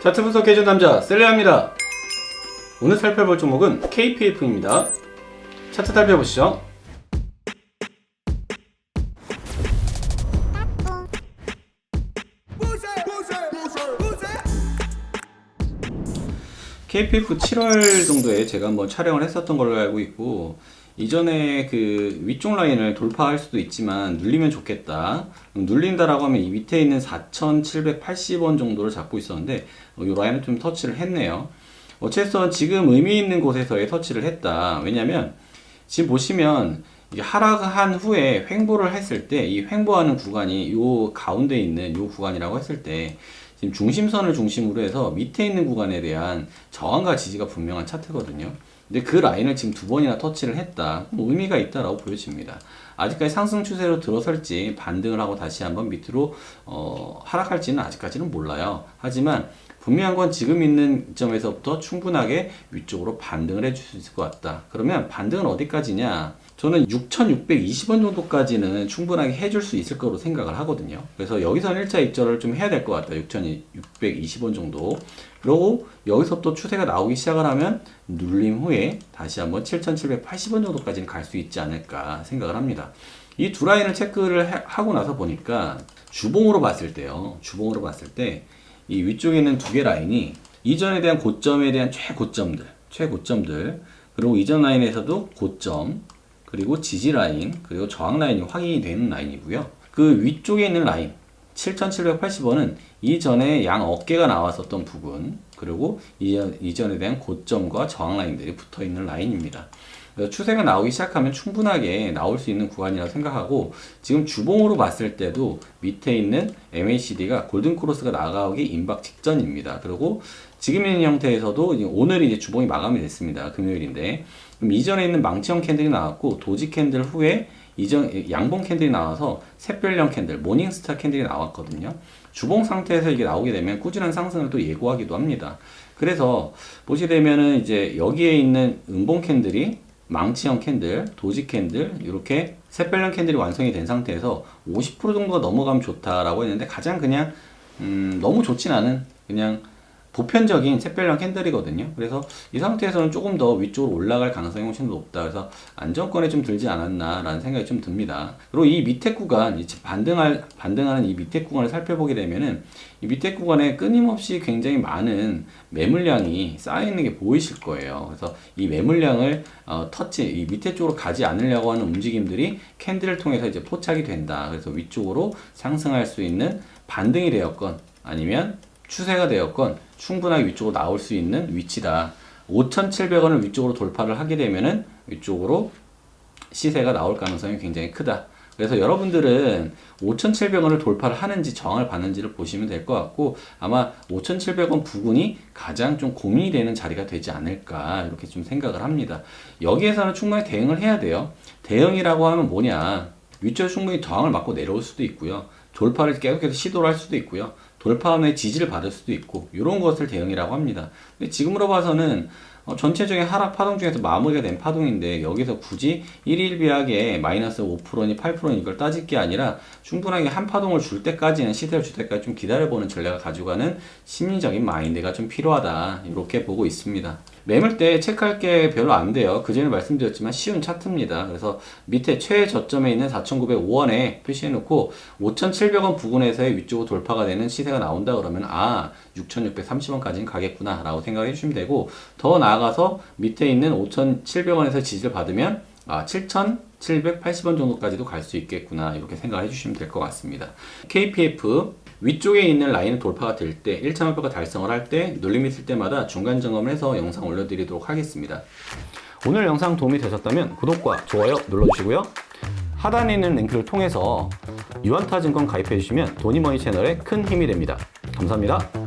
차트 분석해준 남자 셀레아입니다. 오늘 살펴볼 종목은 KPF입니다. 차트 살펴보시죠. KPF 7월 정도에 제가 한번 촬영을 했었던 걸로 알고 있고 이전에 그 위쪽 라인을 돌파할 수도 있지만 눌리면 좋겠다. 눌린다라고 하면 이 밑에 있는 4,780원 정도를 잡고 있었는데 어, 이 라인을 좀 터치를 했네요. 어쨌든 지금 의미 있는 곳에서의 터치를 했다. 왜냐면 지금 보시면 하락한 후에 횡보를 했을 때 이 횡보하는 구간이 요 가운데 있는 요 구간이라고 했을 때 지금 중심선을 중심으로 해서 밑에 있는 구간에 대한 저항과 지지가 분명한 차트거든요. 근데 그 라인을 지금 두 번이나 터치를 했다. 그럼 의미가 있다라고 보여집니다. 아직까지 상승 추세로 들어설지 반등을 하고 다시 한번 밑으로 어, 하락할지는 아직까지는 몰라요. 하지만 분명한 건 지금 있는 점에서부터 충분하게 위쪽으로 반등을 해줄 수 있을 것 같다. 그러면 반등은 어디까지냐? 저는 6,620원 정도까지는 충분하게 해줄 수 있을 거로 생각을 하거든요. 그래서 여기서는 1차 입절을 좀 해야 될 것 같다. 6,620원 정도. 그리고 여기서 또 추세가 나오기 시작을 하면 눌림 후에 다시 한번 7,780원 정도까지는 갈 수 있지 않을까 생각을 합니다. 이 두 라인을 체크를 해- 하고 나서 보니까 주봉으로 봤을 때요. 주봉으로 봤을 때 이 위쪽에 있는 두 개 라인이 이전에 대한 고점에 대한 최고점들, 최고점들, 그리고 이전 라인에서도 고점, 그리고 지지 라인, 그리고 저항 라인이 확인이 되는 라인이고요. 그 위쪽에 있는 라인, 7,780원은 이전에 양 어깨가 나왔었던 부분, 그리고 이전, 이전에 대한 고점과 저항 라인들이 붙어 있는 라인입니다. 추세가 나오기 시작하면 충분하게 나올 수 있는 구간이라고 생각하고 지금 주봉으로 봤을 때도 밑에 있는 MACD가 골든 크로스가 나가기 임박 직전입니다. 그리고 지금 있는 형태에서도 이제 오늘이 이제 주봉이 마감이 됐습니다. 금요일인데 그럼 이전에 있는 망치형 캔들이 나왔고 도지 캔들 후에 이전 양봉 캔들이 나와서 샛별형 캔들, 모닝스타 캔들이 나왔거든요. 주봉 상태에서 이게 나오게 되면 꾸준한 상승을 또 예고하기도 합니다. 그래서 보시게 되면은 이제 여기에 있는 음봉 캔들이 망치형 캔들, 도지 캔들, 이렇게 샛별형 캔들이 완성이 된 상태에서 50% 정도가 넘어가면 좋다라고 했는데 가장 그냥 음, 너무 좋진 않은 그냥 보편적인 샛별형 캔들이거든요. 그래서 이 상태에서는 조금 더 위쪽으로 올라갈 가능성이 훨씬 더 높다. 그래서 안정권에 좀 들지 않았나라는 생각이 좀 듭니다. 그리고 이 밑에 구간, 이제 반등할, 반등하는 이 밑에 구간을 살펴보게 되면은 이 밑에 구간에 끊임없이 굉장히 많은 매물량이 쌓여있는 게 보이실 거예요. 그래서 이 매물량을 어, 터치, 이 밑에 쪽으로 가지 않으려고 하는 움직임들이 캔들을 통해서 이제 포착이 된다. 그래서 위쪽으로 상승할 수 있는 반등이 되었건 아니면 추세가 되었건 충분하게 위쪽으로 나올 수 있는 위치다. 5,700원을 위쪽으로 돌파를 하게 되면은 위쪽으로 시세가 나올 가능성이 굉장히 크다. 그래서 여러분들은 5,700원을 돌파를 하는지 저항을 받는지를 보시면 될 것 같고 아마 5,700원 부근이 가장 좀 고민이 되는 자리가 되지 않을까 이렇게 좀 생각을 합니다. 여기에서는 충분히 대응을 해야 돼요. 대응이라고 하면 뭐냐? 위쪽에 충분히 저항을 맞고 내려올 수도 있고요. 돌파를 계속해서 시도를 할 수도 있고요. 돌파함에 지지를 받을 수도 있고 이런 것을 대응이라고 합니다. 근데 지금으로 봐서는 어, 전체적인 하락 파동 중에서 마무리가 된 파동인데 여기서 굳이 1일 비하게 마이너스 5%니 8%니 이걸 따질 게 아니라 충분하게 한 파동을 줄 때까지는 시세를 줄 때까지 좀 기다려보는 전략을 가져가는 심리적인 마인드가 좀 필요하다 이렇게 보고 있습니다. 매물 때 체크할 게 별로 안 돼요. 그 전에 말씀드렸지만 쉬운 차트입니다. 그래서 밑에 최저점에 있는 4,905원에 표시해놓고 5,700원 부근에서의 위쪽으로 돌파가 되는 시세가 나온다 그러면 아 6,630원까지는 가겠구나 라고 생각해 주시면 되고 더 나아가서 밑에 있는 5,700원에서 지지를 받으면 아 7,780원 정도까지도 갈 수 있겠구나 이렇게 생각해 주시면 될 것 같습니다. KPF 위쪽에 있는 라인은 돌파가 될 때 1차 목표가 달성을 할 때 눌림이 있을 때마다 중간 점검을 해서 영상 올려드리도록 하겠습니다. 오늘 영상 도움이 되셨다면 구독과 좋아요 눌러주시고요. 하단에 있는 링크를 통해서 유한타 증권 가입해 주시면 도니머니 채널에 큰 힘이 됩니다. 감사합니다.